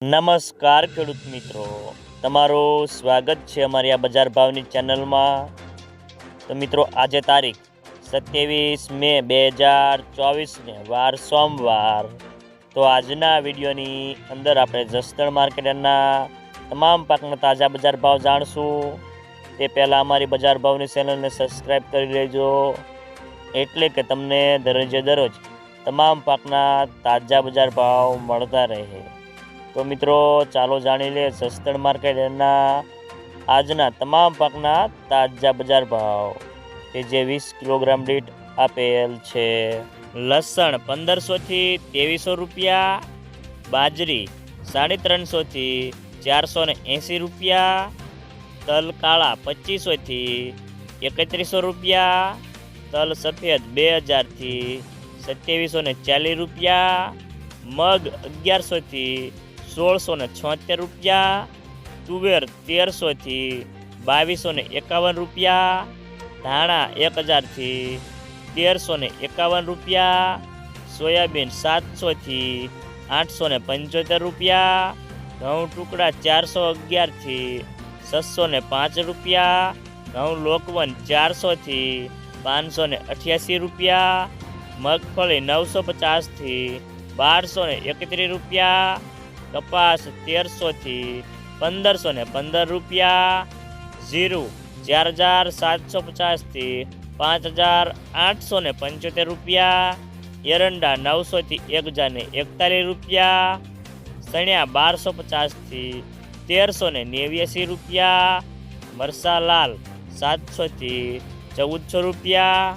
નમસ્કાર ખેડૂત મિત્રો. તમારું સ્વાગત છે અમારી આ બજાર ભાવની ચેનલમાં. તો મિત્રો, આજે તારીખ સત્યાવીસ મે બે હજાર ચોવીસને વાર સોમવાર. તો આજના વિડીયોની અંદર આપણે જસદણ માર્કેટના તમામ પાકના તાજા બજાર ભાવ જાણશું. તે પહેલાં અમારી બજાર ભાવની ચેનલને સબસ્ક્રાઈબ કરી લેજો. એટલે કે તમને દરરોજે દરરોજ તમામ પાકના તાજા બજાર ભાવ મળતા રહે. તો મિત્રો, ચાલો જાણી લે સસ્તણ માર્કેટના આજના તમામ પાકના તાજા બજાર ભાવ કે જે વીસ કિલોગ્રામ દીઠ આપેલ છે. લસણ પંદરસોથી ત્રેવીસો રૂપિયા, બાજરી સાડી ત્રણસોથી ચારસો ને એંસી રૂપિયા, તલ કાળા પચીસોથી એકત્રીસો રૂપિયા, તલ સફેદ બે હજારથી સત્યાવીસો ને ચાલીસ રૂપિયા, મગ અગિયારસોથી સોળસો ને છોતેર રૂપિયા, તુવેર તેરસોથી બાવીસો ને એકાવન રૂપિયા, ધાણા એક હજારથી તેરસો ને એકાવન રૂપિયા, સોયાબીન સાતસોથી આઠસો ને પંચોતેર રૂપિયા, ઘઉં ટુકડા ચારસો અગિયારથી છસો ને પાંચ રૂપિયા, ઘઉં લોકવન ચારસોથી પાંચસો ને અઠ્યાસી રૂપિયા, મગફળી નવસો પચાસથી બારસો ને એકત્રીસ રૂપિયા કપાસ તેરસોથી પંદરસો ને પંદર રૂપિયા. જીરું ચાર હજાર સાતસો પચાસથી પાંચ હજાર આઠસો ને પંચોતેર રૂપિયા. એરંડા નવસોથી એક હજાર ને એકતાલીસ રૂપિયા. સણિયા બારસો પચાસથી તેરસો ને નેવ્યાસી રૂપિયા. મરસા લાલ સાતસોથી ચૌદસો રૂપિયા.